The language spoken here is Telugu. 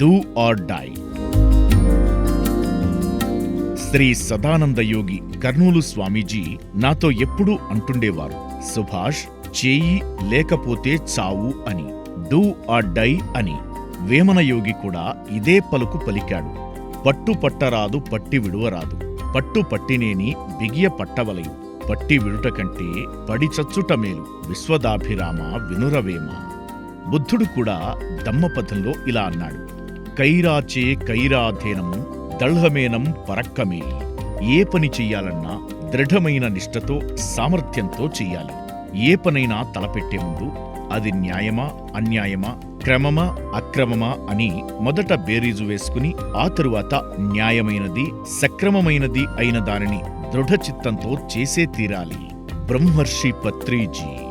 Do or die Shri Sadananda Yogi Kurnool Swamiji నాతో ఎప్పుడూ అంటుండేవారు సుభాష్ చేయి లేకపోతే చావు అని డూ ఆర్ డై అని. వేమన యోగి కూడా ఇదే పలుకు పలికాడు. పట్టు పట్టరాదు పట్టి విడువరాదు. పట్టు పట్టినేని బిగియ పట్టవలయు. పట్టి విడుట కంటే పడి చచ్చుట మేలు. విశ్వదాభిరామ వినురవేమ. బుద్ధుడు కూడా దమ్మపథంలో ఇలా అన్నాడు. కైరాచే కైరాధేనం దళ్హమేనం పరక్కమే. ఏ పని చెయ్యాలన్నా దృఢమైన నిష్ఠతో సామర్థ్యంతో చెయ్యాలి. ఏ పనైనా తలపెట్టే ముందు అది న్యాయమా అన్యాయమా క్రమమా అక్రమమా అని మొదట బేరీజు వేసుకుని ఆ తరువాత న్యాయమైనది సక్రమమైనది అయిన దానిని దృఢచిత్తంతో చేసే తీరాలి. బ్రహ్మర్షి పత్రిజీ.